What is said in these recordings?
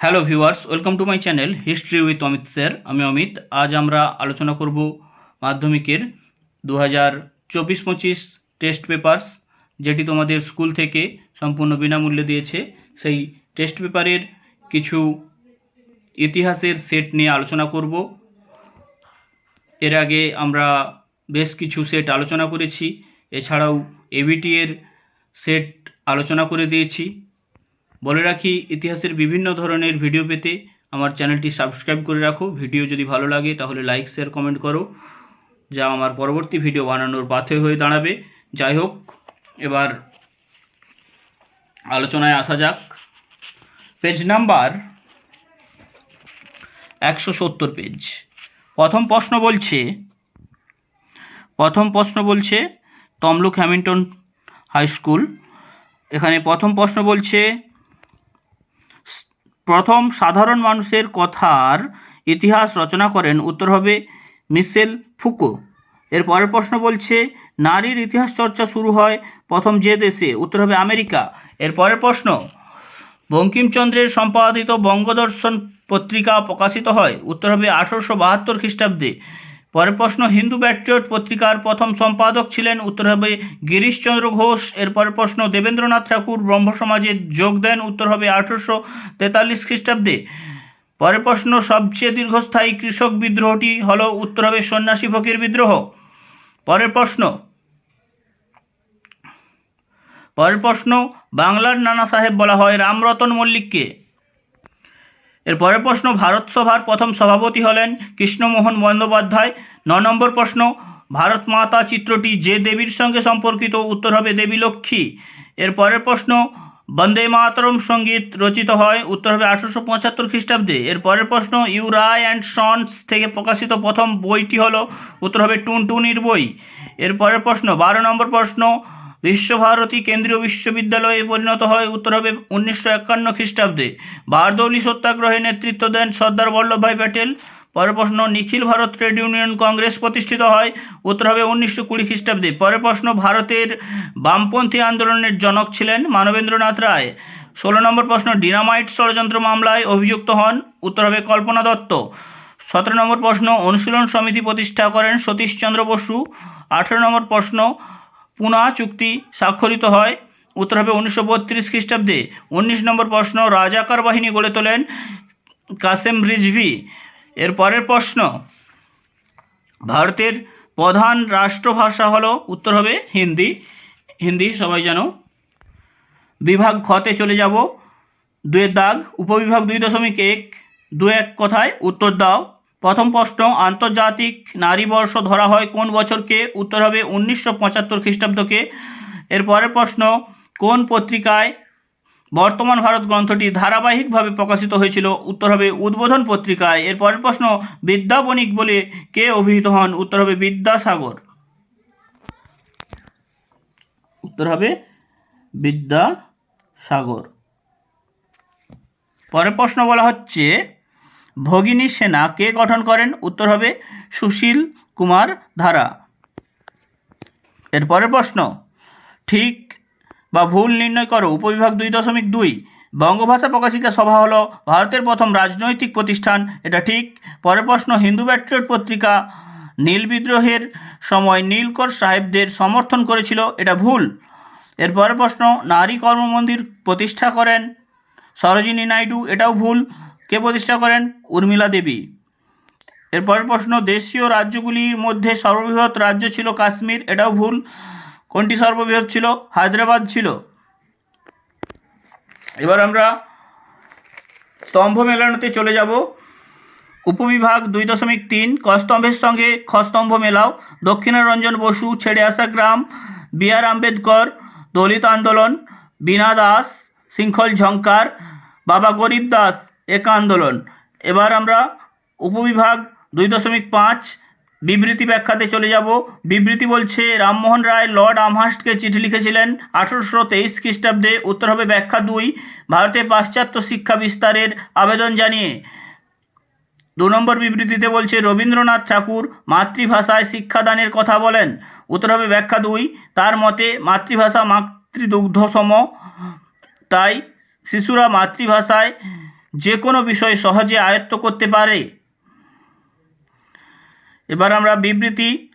Hello viewers welcome to my channel history with Amit sir আমি অমিত। আজ আমরা আলোচনা করব মাধ্যমিকের দু হাজার চব্বিশ পঁচিশ টেস্ট পেপার্স যেটি তোমাদের স্কুল থেকে সম্পূর্ণ বিনামূল্যে দিয়েছে। সেই টেস্ট পেপারের কিছু ইতিহাসের সেট নিয়ে আলোচনা করব। এর আগে আমরা বেশ কিছু সেট আলোচনা করেছি। এছাড়াও এবিটি এর সেট আলোচনা করে দিয়েছি। বলে রাখি, ইতিহাসের বিভিন্ন ধরনের ভিডিও পেতে আমার চ্যানেলটি সাবস্ক্রাইব করে রাখো। ভিডিও যদি ভালো লাগে, তাহলে লাইক শেয়ার কমেন্ট করো, যা আমার পরবর্তী ভিডিও বানানোর পাথে হয়ে দাঁড়াবে। যাই হোক, এবার আলোচনায় আসা যাক। পেজ নাম্বার একশো সত্তর পেজ প্রথম প্রশ্ন বলছে, প্রথম প্রশ্ন বলছে, তমলুক হ্যামিল্টন হাই স্কুল। এখানে প্রথম প্রশ্ন বলছে প্রথম সাধারণ মানুষের কথার ইতিহাস রচনা করেন উত্তর হবে মিসেল ফুকো। এর পরের প্রশ্ন বলছে, নারীর ইতিহাস চর্চা শুরু হয় প্রথম যে দেশে, উত্তর হবে আমেরিকা। এর পরের প্রশ্ন, বঙ্কিমচন্দ্রের সম্পাদিত বঙ্গদর্শন পত্রিকা প্রকাশিত হয়, উত্তর হবে আঠেরোশো বাহাত্তর খ্রিস্টাব্দে। পরের প্রশ্ন, হিন্দু প্যাট্রিয়ট পত্রিকার প্রথম সম্পাদক ছিলেন উত্তর হবে গিরিশচন্দ্র ঘোষ। এর পরের প্রশ্ন, দেবেন্দ্রনাথ ঠাকুর ব্রহ্ম সমাজে যোগ দেন উত্তর হবে আঠারোশো তেতাল্লিশ খ্রিস্টাব্দে। পরের প্রশ্ন, সবচেয়ে দীর্ঘস্থায়ী কৃষক বিদ্রোহটি হল উত্তর হবে সন্ন্যাসী ফকির বিদ্রোহ। পরের প্রশ্ন পরের প্রশ্ন, বাংলার নানা সাহেব বলা হয় রামরতন মল্লিককে। এর পরের প্রশ্ন, ভারত সভার প্রথম সভাপতি হলেন কৃষ্ণমোহন বন্দ্যোপাধ্যায়। ন নম্বর প্রশ্ন, ভারত মাতা চিত্রটি যে দেবীর সঙ্গে সম্পর্কিত? উত্তর হবে দেবী লক্ষ্মী। এর পরের প্রশ্ন, বন্দে মাতরম সংগীত রচিত হয়? উত্তর হবে আঠারোশো পঁচাত্তর খ্রিস্টাব্দে। এর পরের প্রশ্ন ইউরাই অ্যান্ড সন্স থেকে প্রকাশিত প্রথম বইটি হলো? উত্তর হবে টুনটুনির বই। এর পরের প্রশ্ন, বারো নম্বর প্রশ্ন বিশ্বভারতী কেন্দ্রীয় বিশ্ববিদ্যালয়ে পরিণত হয় উত্তর হবে উনিশশো একান্ন খ্রিস্টাব্দে। বারদৌলি সত্যাগ্রহে নেতৃত্ব দেন সর্দার বল্লভভাই প্যাটেল। পরের প্রশ্ন, নিখিল ভারত ট্রেড ইউনিয়ন কংগ্রেস প্রতিষ্ঠিত হয় উত্তর হবে উনিশশো কুড়ি খ্রিস্টাব্দে। পরের প্রশ্ন, ভারতের বামপন্থী আন্দোলনের জনক ছিলেন মানবেন্দ্রনাথ রায়। ষোলো নম্বর প্রশ্ন, ডিনামাইট ষড়যন্ত্র মামলায় অভিযুক্ত হন উত্তর হবে কল্পনা দত্ত। সতেরো নম্বর প্রশ্ন, অনুশীলন সমিতি প্রতিষ্ঠা করেন সতীশচন্দ্র বসু। আঠেরো নম্বর প্রশ্ন পুনা চুক্তি স্বাক্ষরিত হয়। উত্তর হবে উনিশশো বত্রিশ খ্রিস্টাব্দে। উনিশ নম্বর প্রশ্ন, রাজাকার বাহিনী গড়ে তোলেন কাসেম রিজভি। এর পরের প্রশ্ন, ভারতের প্রধান রাষ্ট্রভাষা হলো, উত্তর হবে হিন্দি। হিন্দি সবাই জানো। বিভাগ খতে চলে যাব। দুয়ের দাগ, উপবিভাগ দুই দশমিক এক দু এক কথায়? উত্তর দাও। প্রথম প্রশ্ন, আন্তর্জাতিক নারী বর্ষ ধরা হয় কোন বছরকে? উত্তর হবে উনিশশো পঁচাত্তর খ্রিস্টাব্দকে। এর পরের প্রশ্ন, কোন পত্রিকায় বর্তমান ভারত গ্রন্থটি ধারাবাহিকভাবে প্রকাশিত হয়েছিল? উত্তর হবে উদ্বোধন পত্রিকায়। এর পরের প্রশ্ন বিদ্যা বণিক বলে কে অভিহিত হন? উত্তর হবে বিদ্যাসাগর। উত্তর হবে বিদ্যাসাগর। পরের প্রশ্ন বলা হচ্ছে ভগিনী সেনা কে গঠন করেন? উত্তর হবে সুশীল কুমার ধারা। এর পরের প্রশ্ন। ঠিক বা ভুল নির্ণয় করো। উপবিভাগ দুই দশমিক দুই। বঙ্গভাষা প্রকাশিকা সভা হলো ভারতের প্রথম রাজনৈতিক প্রতিষ্ঠান। এটা ঠিক। পরের প্রশ্ন, হিন্দু প্যাট্রিয়ট পত্রিকা নীল বিদ্রোহের সময় নীলকর সাহেবদের সমর্থন করেছিল। এটা ভুল। এর পরের প্রশ্ন, নারী কর্মমন্দির প্রতিষ্ঠা করেন সরোজিনী নাইডু। এটাও ভুল। কে প্রতিষ্ঠা করেন? উর্মিলা দেবী। এর পরের প্রশ্ন, দেশীয় রাজ্যগুলির মধ্যে সর্ববৃহৎ রাজ্য ছিল কাশ্মীর, এটাও ভুল। কোনটি সর্ববৃহৎ ছিল? হায়দ্রাবাদ ছিল। এবার আমরা স্তম্ভ মেলানোতে চলে যাব। উপবিভাগ দুই দশমিক তিন, কস্তম্ভের সঙ্গে খস্তম্ভ মেলাও। দক্ষিণারঞ্জন বসু ছেড়ে আসা গ্রাম, বি আর আম্বেদকর, দলিত আন্দোলন বীণা দাস, শৃঙ্খল ঝঙ্কার বাবা গরিব দাস। একা আন্দোলন। এবার আমরা উপবিভাগ দুই দশমিক পাঁচ বিবৃতি ব্যাখ্যাতে চলে যাব। বিবৃতি বলছে, রামমোহন রায় লর্ড আমহাস্টকে চিঠি লিখেছিলেন আঠেরোশো তেইশ খ্রিস্টাব্দে। উত্তর হবে ব্যাখ্যা দুই ভারতে পাশ্চাত্য শিক্ষা বিস্তারের আবেদন জানিয়ে। দু নম্বর বিবৃতিতে বলছে, রবীন্দ্রনাথ ঠাকুর মাতৃভাষায় শিক্ষাদানের কথা বলেন। উত্তর হবে ব্যাখ্যা দুই, তার মতে মাতৃভাষা মাতৃদুগ্ধসম, তাই শিশুরা মাতৃভাষায় যে কোনো বিষয় সহজে আয়ত্ত করতে পারে। এবার আমরা বিবৃতি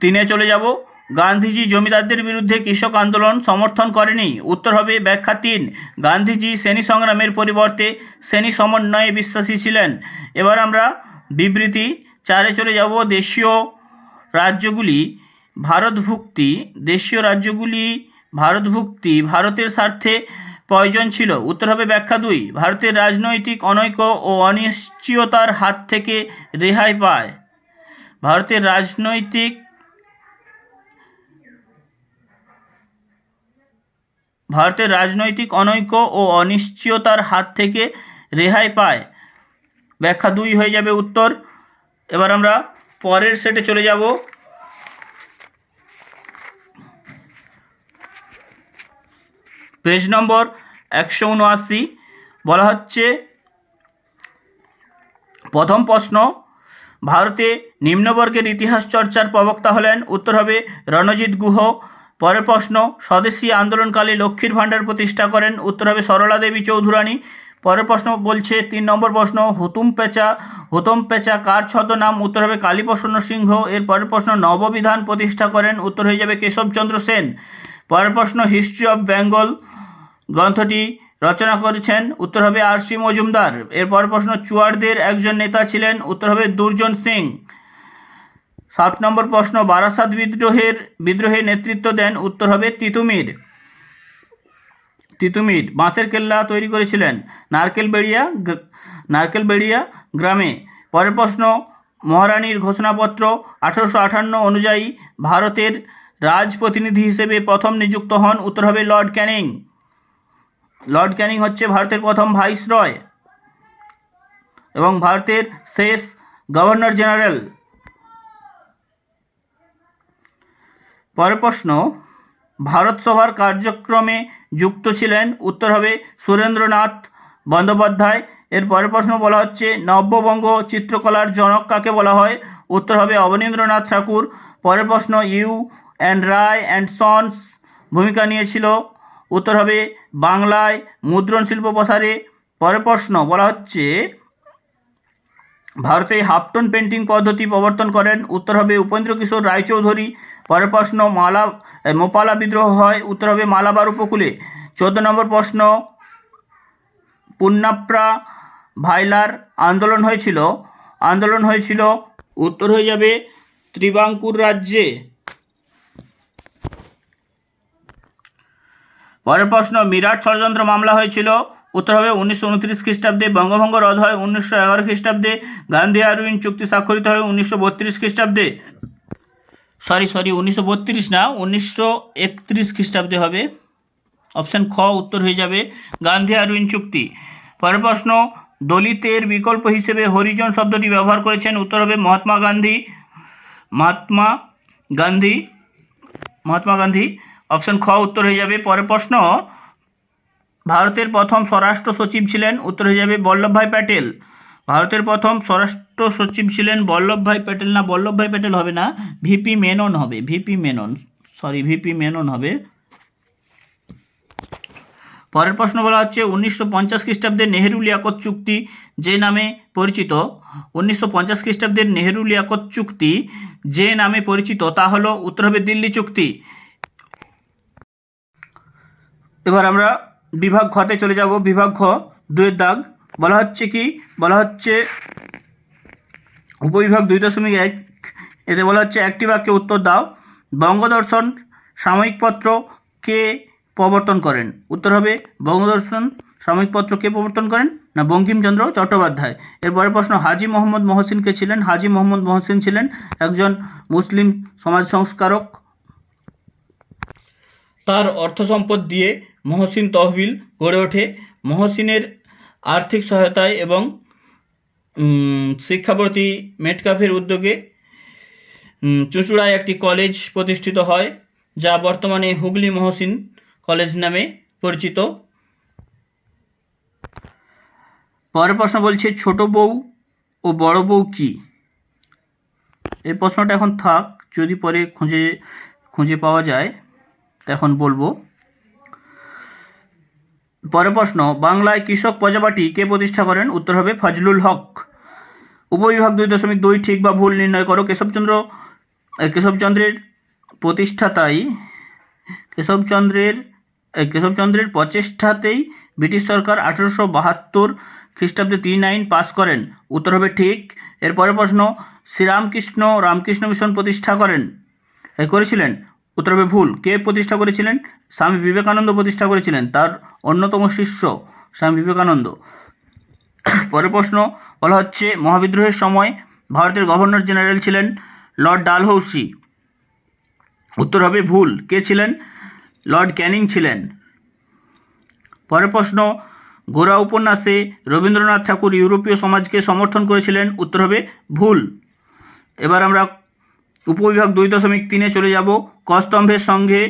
তিনে চলে যাব। গান্ধীজি জমিদারদের বিরুদ্ধে কৃষক আন্দোলন সমর্থন করেনি। উত্তর হবে, ব্যাখ্যা তিন, গান্ধীজি শ্রেণি সংগ্রামের পরিবর্তে শ্রেণি সমন্বয়ে বিশ্বাসী ছিলেন। এবার আমরা বিবৃতি চারে চলে যাব। দেশীয় রাজ্যগুলি, ভারতভুক্তি, দেশীয় রাজ্যগুলি, ভারতভুক্তি, ভারতের স্বার্থে প্রয়োজন ছিল। উত্তর হবে ব্যাখ্যা দুই। ভারতের রাজনৈতিক অনৈক্য ও অনিশ্চয়তার হাত থেকে রেহাই পায়। ভারতের রাজনৈতিক ভারতের রাজনৈতিক অনৈক্য ও অনিশ্চয়তার হাত থেকে রেহাই পায়। ব্যাখ্যা দুই হয়ে যাবে উত্তর। এবার আমরা পরের সেটে চলে যাব। পেজ নম্বর একশো উনআশি। বলা হচ্ছে, প্রথম প্রশ্ন, ভারতে নিম্নবর্গের ইতিহাস চর্চার প্রবক্তা হলেন, উত্তর হবে রণজিৎ গুহ। পরের প্রশ্ন, স্বদেশী আন্দোলনকালে লক্ষ্মীর ভাণ্ডার প্রতিষ্ঠা করেন, উত্তর হবে সরলা দেবী চৌধুরানী। পরের প্রশ্ন বলছে, তিন নম্বর প্রশ্ন, হুতুম পেঁচা, হুতম পেঁচা কার ছদ্মনাম? উত্তর হবে কালীপ্রসন্ন সিংহ। এর পরের প্রশ্ন, নববিধান প্রতিষ্ঠা করেন, উত্তর হয়ে যাবে কেশবচন্দ্র সেন। পরের প্রশ্ন, হিস্ট্রি অফ বেঙ্গল। গ্রন্থটি রচনা করেছেন উত্তর হবে আর সি মজুমদার। এর পরের প্রশ্ন চুয়াড়দের একজন নেতা ছিলেন, উত্তর হবে দুর্জন সিং। সাত নম্বর প্রশ্ন, বারাসাত বিদ্রোহের, বিদ্রোহে নেতৃত্ব দেন, উত্তর হবে তিতুমির। তিতুমির, বাঁশের কেল্লা তৈরি করেছিলেন নারকেল বেড়িয়া নারকেল বেড়িয়া গ্রামে। পরের প্রশ্ন, মহারানীর ঘোষণাপত্র আঠারোশো আটান্ন অনুযায়ী ভারতের রাজপ্রতিনিধি হিসেবে প্রথম নিযুক্ত হন, উত্তর হবে লর্ড ক্যানিং। লর্ড ক্যানিং হচ্ছে ভারতের প্রথম ভাইসরয় এবং ভারতের শেষ গভর্নর জেনারেল। পরের প্রশ্ন, ভারত সভার কার্যক্রমে যুক্ত ছিলেন উত্তর হবে সুরেন্দ্রনাথ বন্দ্যোপাধ্যায়। এর পরের প্রশ্ন বলা হচ্ছে, নব্যবঙ্গ চিত্রকলার জনক কাকে বলা হয়? উত্তর হবে অবনীন্দ্রনাথ ঠাকুর। পরের প্রশ্ন, U and Roy and sons ভূমিকা নিয়েছিল উত্তর হবে বাংলায় মুদ্রণ শিল্প প্রসারে। পরের প্রশ্ন বলা হচ্ছে, ভারতে হাফটন পেন্টিং পদ্ধতি প্রবর্তন করেন। উত্তর হবে উপেন্দ্র কিশোর রায়চৌধুরী। পরের প্রশ্ন, মালা, মোপালা বিদ্রোহ হয়। উত্তর হবে মালাবার উপকূলে। চোদ্দ নম্বর প্রশ্ন, পুন্নাপ্রা ভাইলার আন্দোলন হয়েছিল। আন্দোলন হয়েছিল, উত্তর হয়ে যাবে ত্রিবাঙ্কুর রাজ্যে। পরের প্রশ্ন, মিরাট ষড়যন্ত্র মামলা হয়েছিল। উত্তর হবে, উনিশশো উনত্রিশ খ্রিস্টাব্দে বঙ্গভঙ্গ রদ হয়, উনিশশো এগারো খ্রিস্টাব্দে গান্ধী আরউইন চুক্তি স্বাক্ষরিত হয়, উনিশশো বত্রিশ খ্রিস্টাব্দে। সরি সরি উনিশশো বত্রিশ না, উনিশশো একত্রিশ খ্রিস্টাব্দে হবে। অপশান খ, উত্তর হয়ে যাবে, গান্ধী আরউইন চুক্তি। পরের প্রশ্ন, দলিতের বিকল্প হিসেবে হরিজন শব্দটি ব্যবহার করেছেন। উত্তর হবে, মহাত্মা গান্ধী মহাত্মা গান্ধী মহাত্মা গান্ধী অপশন খ উত্তর হয়ে যাবে। পরের প্রশ্ন, ভারতের প্রথম স্বরাষ্ট্র সচিব ছিলেন, উত্তর হয়ে যাবে বল্লভভাই প্যাটেল। ভারতের প্রথম স্বরাষ্ট্র সচিব ছিলেন বল্লভভাই প্যাটেল। না বল্লভভাই প্যাটেল হবে না, ভিপি মেনন হবে, VP Menon sorry VP Menon হবে। পরের প্রশ্ন বলা হচ্ছে, উনিশশো পঞ্চাশ খ্রিস্টাব্দের নেহেরু লিয়াকত চুক্তি যে নামে পরিচিত, উনিশশো পঞ্চাশ খ্রিস্টাব্দের নেহেরু লিয়াকত চুক্তি যে নামে পরিচিত, তা হলো উত্তর হবে দিল্লি চুক্তি। এবার আমরা বিভাগ খতে চলে যাব। বিভাগ খ দুয়ের দাগ। বলা হচ্ছে কি? বলা হচ্ছে উপবিভাগ দুই দশমিক এক। এতে বলা হচ্ছে একটি বাক্যে উত্তর দাও। বঙ্গদর্শন সাময়িকপত্র কে প্রবর্তন করেন? উত্তর হবে বঙ্গদর্শন সাময়িকপত্র কে প্রবর্তন করেন? না, বঙ্কিমচন্দ্র চট্টোপাধ্যায়। এরপরে প্রশ্ন, হাজি মোহাম্মদ মহসিন কে ছিলেন? হাজি মোহাম্মদ মহসিন ছিলেন একজন মুসলিম সমাজ সংস্কারক। তার অর্থ সম্পদ দিয়ে মহসিন তহবিল গড়ে ওঠে। মহসিনের আর্থিক সহায়তায় এবং উম, শিক্ষাপ্রতি মেটকাফের উদ্যোগে চুঁচুড়ায় একটি কলেজ প্রতিষ্ঠিত হয় যা বর্তমানে হুগলি মহসিন কলেজ নামে পরিচিত। পরের প্রশ্ন বলছে ছোট বউ ও বড় বউ কি? এই প্রশ্নটা এখন থাক যদি পরে খুঁজে খুঁজে পাওয়া যায় তখন বলব। পরের প্রশ্ন, বাংলায় কৃষক প্রজাপাটি কে প্রতিষ্ঠা করেন? উত্তর হবে ফজলুল হক। উপবিভাগ দুই দশমিক দুই ঠিক বা ভুল নির্ণয় করো। কেশবচন্দ্র কেশবচন্দ্রের প্রতিষ্ঠাতাই, কেশবচন্দ্রের কেশবচন্দ্রের প্রচেষ্টাতেই ব্রিটিশ সরকার আঠেরোশো বাহাত্তর খ্রিস্টাব্দে তিন আইন পাস করেন। উত্তর হবে ঠিক। এরপরের প্রশ্ন, শ্রীরামকৃষ্ণ রামকৃষ্ণ মিশন প্রতিষ্ঠা করেন। করেছিলেন। উত্তর হবে ভুল। কে প্রতিষ্ঠা করেছিলেন? স্বামী বিবেকানন্দ প্রতিষ্ঠা করেছিলেন। তার অন্যতম শিষ্য স্বামী বিবেকানন্দ। পরের প্রশ্ন বলা হচ্ছে, মহাবিদ্রোহের সময় ভারতের গভর্নর জেনারেল ছিলেন লর্ড ডালহৌসি। উত্তর হবে ভুল। কে ছিলেন? লর্ড ক্যানিং ছিলেন। পরের প্রশ্ন, গোরা উপন্যাসে রবীন্দ্রনাথ ঠাকুর ইউরোপীয় সমাজকে সমর্থন করেছিলেন? উত্তর হবে ভুল। এবার আমরা উপবিভাগ দুই দশমিক তিনে চলে যাব। কস্তম্ভের সঙ্গে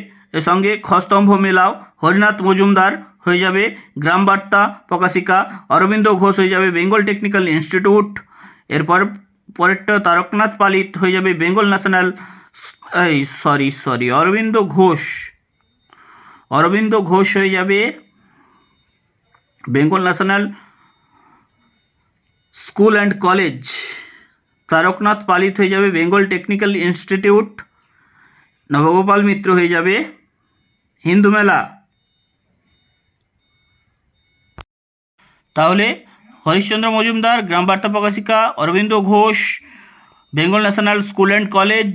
সঙ্গে খস্তম্ভ মেলাও। হরিনাথ মজুমদার হয়ে যাবে গ্রাম বার্তা প্রকাশিকা। অরবিন্দ ঘোষ হয়ে যাবে বেঙ্গল টেকনিক্যাল ইনস্টিটিউট। এরপর পরেরটা তারকনাথ পালিত হয়ে যাবে বেঙ্গল ন্যাশনাল এই, সরি সরি, অরবিন্দ ঘোষ। অরবিন্দ ঘোষ হয়ে যাবে Bengal national school and college. Taraknath Palit হয়ে যাবে Bengal technical institute, Nabagopal Mitra হয়ে যাবে হিন্দু মেলা। তাহলে Harishchandra Majumdar Gram Barta Prakashika, Aurobindo Ghosh, Bengal national school and college,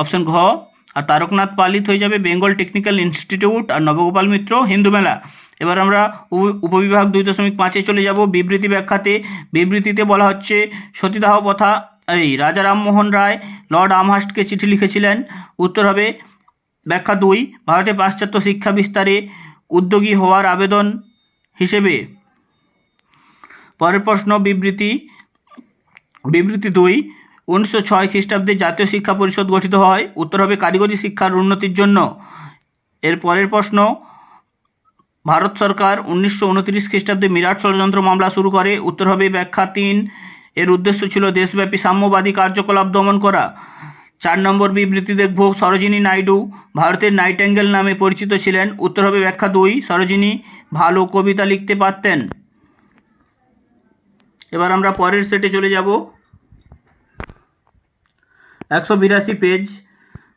option ঘ, আর তারকনাথ পালিত হয়ে যাবে বেঙ্গল টেকনিক্যাল ইনস্টিটিউট আর নবগোপাল মিত্র হিন্দু মেলা। এবার আমরা উপবিভাগ দুই দশমিক পাঁচে চলে যাব। বিবৃতি ব্যাখ্যাতে, বিবৃতিতে বলা হচ্ছে, সতীদাহ প্রথা, এই রাজা রামমোহন রায়, লর্ড আমহাস্টকে চিঠি লিখেছিলেন। উত্তর হবে, ব্যাখ্যা দুই, ভারতে পাশ্চাত্য শিক্ষা বিস্তারে উদ্যোগী হওয়ার আবেদন হিসেবে। পরের প্রশ্ন, বিবৃতি বিবৃতি দুই, উনিশশো ছয় খ্রিস্টাব্দে জাতীয় শিক্ষা পরিষদ গঠিত হয়। উত্তর হবে, কারিগরি শিক্ষার উন্নতির জন্য। এর পরের প্রশ্ন ভারত সরকার উনিশশো উনত্রিশ খ্রিস্টাব্দে মিরাট ষড়যন্ত্র মামলা শুরু করে। উত্তর হবে ব্যাখ্যা তিন। এর উদ্দেশ্য ছিল দেশব্যাপী সাম্যবাদী কার্যকলাপ দমন করা। চার নম্বর বিবৃতি দেখব সরোজিনী নাইডু। ভারতের নাইটেঙ্গেল নামে পরিচিত ছিলেন। উত্তর হবে ব্যাখ্যা দুই। সরোজিনী ভালো কবিতা লিখতে পারতেন। এবার আমরা পরের সেটে চলে যাব। একশো বিরাশি পেজ।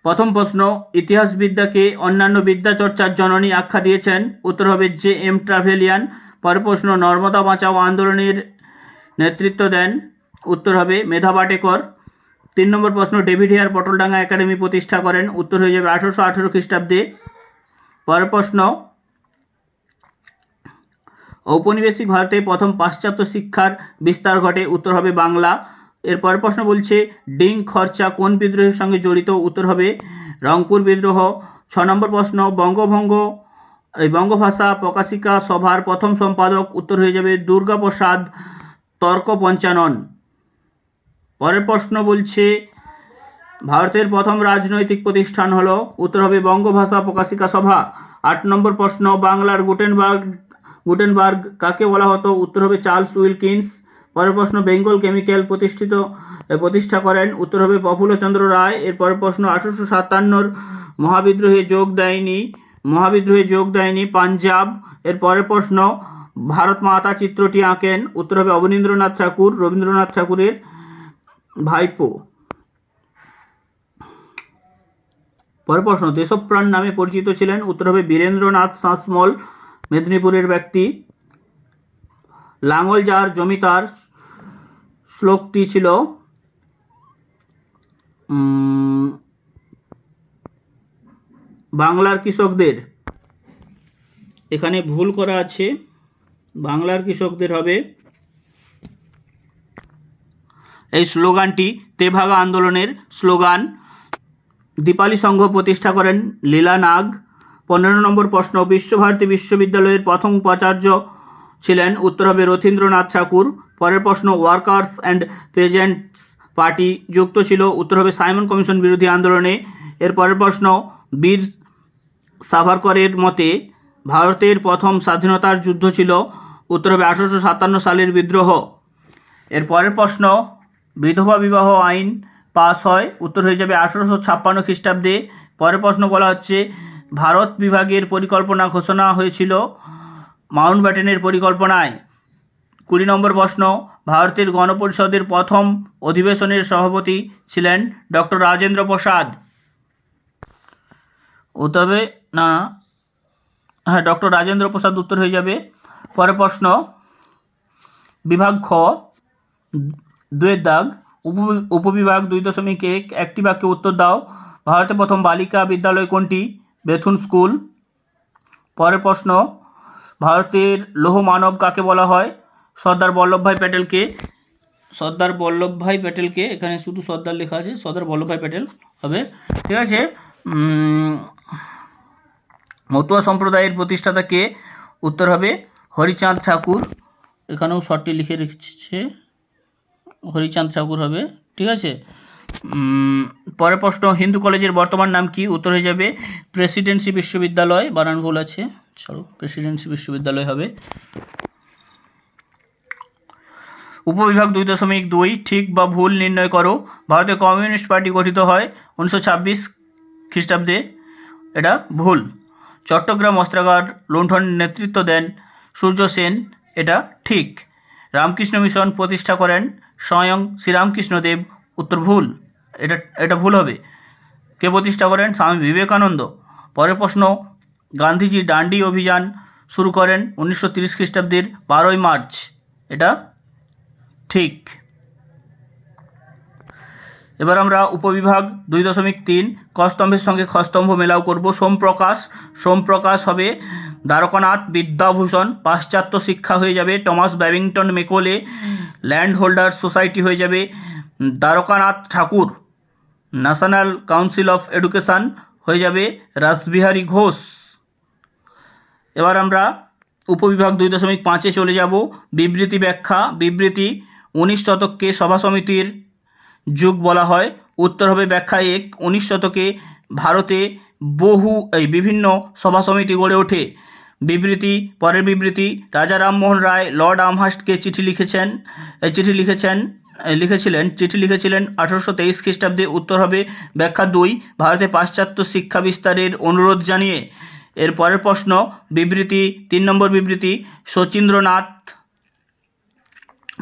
প্রথম প্রশ্ন, ইতিহাসবিদ্যাকে অন্যান্য বিদ্যাচর্চার জননী আখ্যা দিয়েছেন। উত্তর হবে জে এম ট্রাভেলিয়ান। পরের প্রশ্ন, নর্মদা বাঁচাও আন্দোলনের নেতৃত্ব দেন। উত্তর হবে মেধা পাটেকর তিন নম্বর প্রশ্ন, ডেভিড হেয়ার পটলডাঙ্গা একাডেমি প্রতিষ্ঠা করেন। উত্তর হয়ে যাবে আঠেরোশো আঠেরো খ্রিস্টাব্দে। পরের প্রশ্ন, ঔপনিবেশিক ভারতে প্রথম পাশ্চাত্য শিক্ষার বিস্তার ঘটে। উত্তর হবে বাংলা। এর পরের প্রশ্ন বলছে, ডিং খরচা কোন বিদ্রোহের সঙ্গে জড়িত? উত্তর হবে, রংপুর বিদ্রোহ। ছ নম্বর প্রশ্ন, বঙ্গভঙ্গ, এই বঙ্গভাষা প্রকাশিকা সভার প্রথম সম্পাদক উত্তর হয়ে যাবে দুর্গাপ্রসাদ তর্ক পঞ্চানন পরের প্রশ্ন বলছে, ভারতের প্রথম রাজনৈতিক প্রতিষ্ঠান হলো, উত্তর হবে বঙ্গভাষা প্রকাশিকা সভা। আট নম্বর প্রশ্ন, বাংলার গুটেনবার্গ গুটেনবার্গ কাকে বলা হতো? উত্তর হবে চার্লস উইলকিন্স। পরের প্রশ্ন, বেঙ্গল কেমিক্যাল প্রতিষ্ঠিত প্রতিষ্ঠা করেন। উত্তর হবে প্রফুল্লচন্দ্র রায়। এর পরের প্রশ্ন, আঠারোশো সাতান্নর মহাবিদ্রোহে যোগ দেয়নি, মহাবিদ্রোহে যোগ দেয়নি পাঞ্জাব। এর পরের প্রশ্ন, ভারত মাতা চিত্রটি আঁকেন। উত্তর হবে অবনীন্দ্রনাথ ঠাকুর, রবীন্দ্রনাথ ঠাকুরের ভাইপো। পরের প্রশ্ন, দেশপ্রাণ নামে পরিচিত ছিলেন। উত্তর হবে বীরেন্দ্রনাথ শাসমল মেদিনীপুরের ব্যক্তি। লাঙ্গল যার জমি তার শ্লোকটি ছিল বাংলার কৃষকদের। এখানে ভুল করা আছে। বাংলার কৃষকদের হবে। এই স্লোগানটি তেভাগা আন্দোলনের স্লোগান। দীপালি সংঘ প্রতিষ্ঠা করেন লীলা নাগ। পনেরো নম্বর প্রশ্ন, বিশ্বভারতী বিশ্ববিদ্যালয়ের প্রথম উপাচার্য ছিলেন। উত্তর হবে রথীন্দ্রনাথ ঠাকুর। পরের প্রশ্ন, ওয়ার্কার্স অ্যান্ড পেজেন্টস পার্টি যুক্ত ছিল। উত্তর হবে সাইমন কমিশন বিরোধী আন্দোলনে। এর পরের প্রশ্ন, বীর সাভারকরের মতে ভারতের প্রথম স্বাধীনতার যুদ্ধ ছিল। উত্তর হবে আঠারোশো সাতান্ন সালের বিদ্রোহ। এর পরের প্রশ্ন, বিধবা বিবাহ আইন পাস হয়। উত্তর হয়ে যাবে আঠারোশো ছাপ্পান্ন খ্রিস্টাব্দে। পরের প্রশ্ন বলা হচ্ছে, ভারত বিভাগের পরিকল্পনা ঘোষণা হয়েছিল। মাউন্ট ব্যাটেনের পরিকল্পনায়। কুড়ি নম্বর প্রশ্ন, ভারতের গণপরিষদের প্রথম অধিবেশনের সভাপতি ছিলেন ডক্টর রাজেন্দ্র প্রসাদ। উত্তর হবে না হ্যাঁ ডক্টর রাজেন্দ্র প্রসাদ উত্তর হয়ে যাবে। পরের প্রশ্ন, বিভাগ খ, দুয়ের দাগ, উপ উপবিভাগ দুই দশমিক এক, একটি বাক্যে উত্তর দাও। ভারতের প্রথম বালিকা বিদ্যালয় কোনটি? Bethune school. পরের প্রশ্ন ভারতের লৌহ মানব কাকে বলা হয়? সর্দার বল্লভভাই প্যাটেলকে। সর্দার বল্লভভাই প্যাটেলকে, এখানে শুধু সর্দার লেখা আছে, সর্দার বল্লভভাই প্যাটেল হবে। ঠিক আছে? মতুয়া সম্প্রদায়ের প্রতিষ্ঠাতা কে? উত্তর হবে হরিচাঁদ ঠাকুর। এখানেও শর্টটি লিখে রেখেছে। হরিচাঁদ ঠাকুর হবে। ঠিক আছে? পরের প্রশ্ন, হিন্দু কলেজের বর্তমান নাম কি? উত্তর হয়ে যাবে, প্রেসিডেন্সি বিশ্ববিদ্যালয় বানান ভুল আছে। চলো, প্রেসিডেন্সি বিশ্ববিদ্যালয় হবে। উপবিভাগ দুই দশমিক দুই, ঠিক বা ভুল নির্ণয় করো। ভারতীয় কমিউনিস্ট পার্টি গঠিত হয় উনিশশো ছাব্বিশ খ্রিস্টাব্দে। এটা ভুল। চট্টগ্রাম অস্ত্রাগার লুণ্ঠন নেতৃত্ব দেন সূর্য সেন। এটা ঠিক। রামকৃষ্ণ মিশন প্রতিষ্ঠা করেন স্বয়ং শ্রীরামকৃষ্ণদেব। উত্তর ভুল। এটা এটা ভুল হবে। কে প্রতিষ্ঠা করেন? স্বামী বিবেকানন্দ। পরের প্রশ্ন গান্ধীজি ডান্ডি অভিযান শুরু করেন উনিশশো তিরিশ খ্রিস্টাব্দের বারোই মার্চ। এটা ঠিক। এবার আমরা উপবিভাগ দুই দশমিক তিন, কস্তম্ভের সঙ্গে খস্তম্ভ মেলাও করব। সোমপ্রকাশ সোমপ্রকাশ হবে দ্বারকানাথ বিদ্যাভূষণ, পাশ্চাত্য শিক্ষা হয়ে যাবে, Thomas Babington Macaulay, land holder society হয়ে যাবে, Dwarkanath Thakur, national council of education হয়ে যাবে রাসবিহারী ঘোষ। এবার আমরা উপবিভাগ দুই দশমিক পাঁচে চলে যাব। বিবৃতি ব্যাখ্যা, বিবৃতি উনিশ শতককে সভা সমিতির যুগ বলা হয়। উত্তর হবে ব্যাখ্যা এক, উনিশ শতকে ভারতে বহু, এই বিভিন্ন সভা সমিতি গড়ে ওঠে। বিবৃতি, পরের বিবৃতি, রাজা রামমোহন রায়, লর্ড আমহাস্টকে চিঠি লিখেছেন চিঠি লিখেছেন লিখেছিলেন, চিঠি লিখেছিলেন আঠারোশো তেইশ খ্রিস্টাব্দে। উত্তর হবে ব্যাখ্যা দুই, ভারতে পাশ্চাত্য শিক্ষা বিস্তারের অনুরোধ জানিয়ে। এর পরের প্রশ্ন, বিবৃতি, তিন নম্বর বিবৃতি, শচীন্দ্রনাথ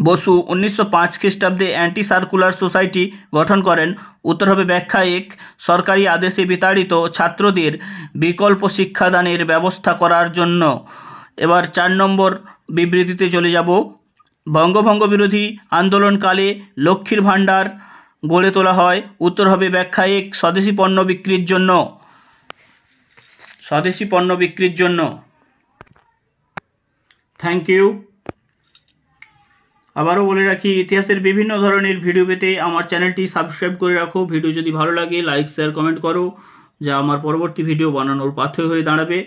বসু উনিশশো পাঁচ খ্রিস্টাব্দে অ্যান্টি সার্কুলার সোসাইটি গঠন করেন। উত্তর হবে ব্যাখ্যা এক সরকারি আদেশে বিতাড়িত ছাত্রদের বিকল্প শিক্ষাদানের ব্যবস্থা করার জন্য। এবার চার নম্বর বিবৃতিতে চলে যাব। বঙ্গভঙ্গ বিরোধী আন্দোলনকালে লক্ষ্মীর ভাণ্ডার গড়ে তোলা হয়। উত্তর হবে ব্যাখ্যা এক স্বদেশি পণ্য বিক্রির জন্য। স্বদেশি পণ্য বিক্রির জন্য। থ্যাংক ইউ আবারও বলে রাখি, ইতিহাসের বিভিন্ন ধরনের ভিডিও পেতে আমার চ্যানেলটি সাবস্ক্রাইব করে রাখো। ভিডিও যদি ভালো লাগে লাইক শেয়ার কমেন্ট করো, যা আমার পরবর্তী ভিডিও বানানোর পাথেয় হয়ে দাঁড়াবে।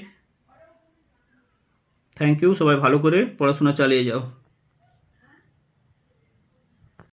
থ্যাংক ইউ সবাই ভালো করে পড়াশোনা চালিয়ে যাও।